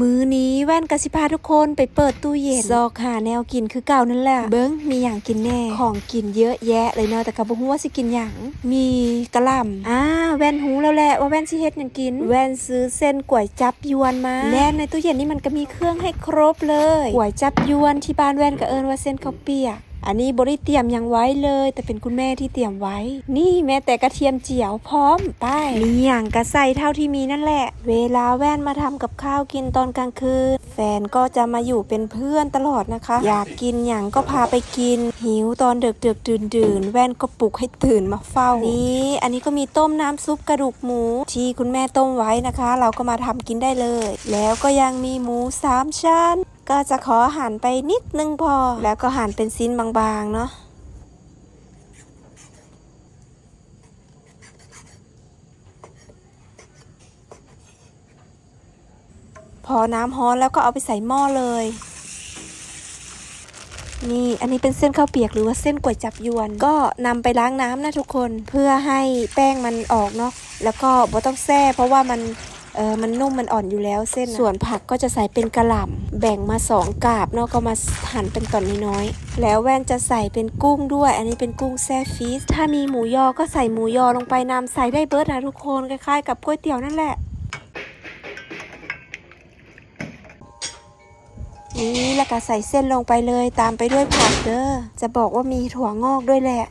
มื้อนี้แว่นกสิพาทุกคนไปเปิดตู้เย็นซอกหาแนวกินคือเก่านั่นแหละ เบิ้งมีอย่างกินแน่ ของกินเยอะแยะเลยเนาะแต่ก็บ่ฮู้ว่าสิกินหยังมีกะหล่ำอ่าแว่นหูแล้วแหละว่าแว่นสิเฮ็ดหยังกิน แว่นซื้อเส้นก๋วยจับยวนมา และในตู้เย็นนี่มันก็มีเครื่องให้ครบเลยก๋วยจับยวนที่บ้านแว่นก็เอิ้นว่าเส้นข้าวเปียก อันนี้บริเตรียมยังไว้เลย แต่เป็นคุณแม่ที่เตรียมไว้ นี่แม้แต่กระเทียมเจียวพร้อมไปมีอย่างกระใส่เท่าที่มีนั่นแหละ เวลาแว่นมาทำกับข้าวกินตอนกลางคืน แฟนก็จะมาอยู่เป็นเพื่อนตลอดนะคะ อยากกินอย่างก็พาไปกิน หิวตอนเดือกเดือกดื่นดื่นแว่นก็ปลุกให้ตื่นมาเฝ้านี่อันนี้ก็มีต้มน้ำซุปกระดูกหมู ที่คุณแม่ต้มไว้นะคะ เราก็มาทำกินได้เลย แล้วก็ยังมีหมูสามชั้น ก็จะขอหั่นไปนิดนึงพอ แล้วก็หั่นเป็นชิ้นบางๆเนาะพอน้ำฮ้อนแล้วก็เอาไปใส่หม้อเลย นี่อันนี้เป็นเส้นข้าวเปียกหรือว่าเส้นก๋วยจับยวน ก็นำไปล้างน้ำนะทุกคนเพื่อให้แป้งมันออกเนาะแล้วก็บ่ต้องแซ่เพราะว่ามัน เออมันนุ่มมันอ่อนอยู่แล้วเส้น ส่วนผักก็จะใส่เป็นกระหล่ำแบ่งมาสองกาบเนาะก็มาหั่นเป็นตอนน้อยๆแล้วแว่นจะใส่เป็นกุ้งด้วย อันนี้เป็นกุ้งแซ่ฟีสถ้ามีหมูยอก็ใส่หมูยอลงไปนำใส่ได้เบิร์ดนะทุกคนคล้ายๆกับก๋วยเตี๋ยวนั่นแหละนี่แล้วก็ใส่เส้นลงไปเลยตามไปด้วยผักเด้อจะบอกว่ามีถั่วงอกด้วยแหละ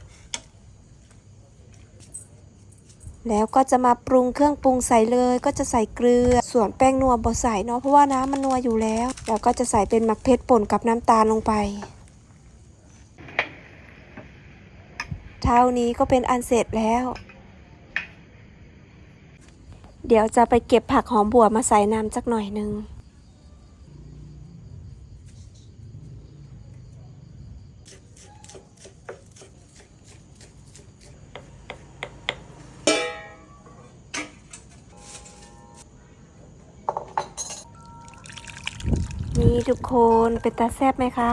แล้วก็จะมาปรุงเครื่องปรุงใส่เลยก็จะใส่เกลือ ส่วนแป้งนัวบ่ใส่เนาะเพราะว่าน้ำมันนัวอยู่แล้ว แล้วก็จะใส่เป็นหมักเพชรป่นกับน้ำตาลลงไป เท่านี้ก็เป็นอันเสร็จแล้ว เดี๋ยวจะไปเก็บผักหอมบัวมาใส่น้ำจักหน่อยนึง นี่ทุกคนเป็นตาแซบไหมคะ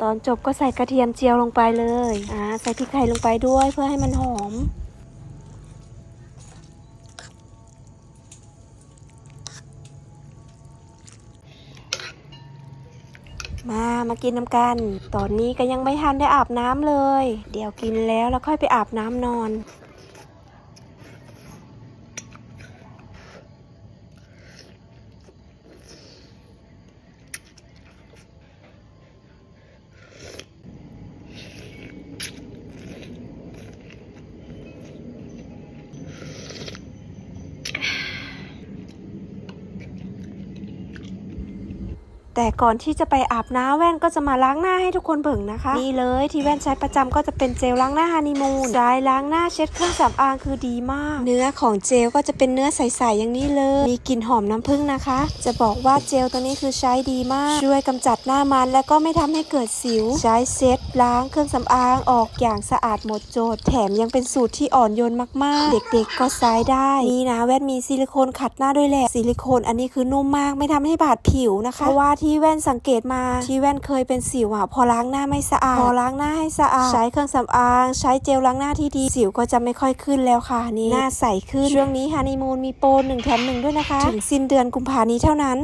ตอนจบก็ใส่กระเทียมเจียวลงไปเลย อ่า ใส่พริกไทยลงไปด้วยเพื่อให้มันหอม มามากินน้ำกัน ตอนนี้ก็ยังไม่ทันได้อาบน้ำเลย เดี๋ยวกินแล้วแล้วค่อยไปอาบน้ำนอน แต่ก่อนที่จะไปอาบน้ำแว่นก็จะมาล้างหน้าให้ทุกคนเบิ่งนะคะ นี่เลยที่แว่นใช้ประจำก็จะเป็นเจลล้างหน้าฮันนีมูนใช้ล้างหน้าเช็ดเครื่องสำอางคือดีมาก เนื้อของเจลก็จะเป็นเนื้อใสๆอย่างนี้เลย มีกลิ่นหอมน้ำผึ้งนะคะ จะบอกว่าเจลตัวนี้คือใช้ดีมาก ช่วยกำจัดหน้ามันและก็ไม่ทำให้เกิดสิว ใช้เช็ดล้างเครื่องสำอางออกอย่างสะอาดหมดจด แถมยังเป็นสูตรที่อ่อนโยนมากๆ เด็กๆก็ใช้ได้นี่นะแว่นมีซิลิโคนขัดหน้าด้วยแหละซิลิโคนอันนี้คือนุ่มมากไม่ทำให้บาดผิวนะคะเพราะว่าที่แว่นสังเกตมาที่แว่นเคยเป็นสิวอะพอล้างหน้าไม่สะอาดพอล้างหน้าให้สะอาดใช้เครื่องสำอาง ใช้เจลล้างหน้าที่ดีสิวก็จะไม่ค่อยขึ้นแล้วค่ะนี่หน้าใสขึ้นช่วงนี้ฮันนีมูนมีโปรหนึ่งแถมหนึ่งด้วยนะคะ ถึงสิ้นเดือนกุมภานี้เท่านั้น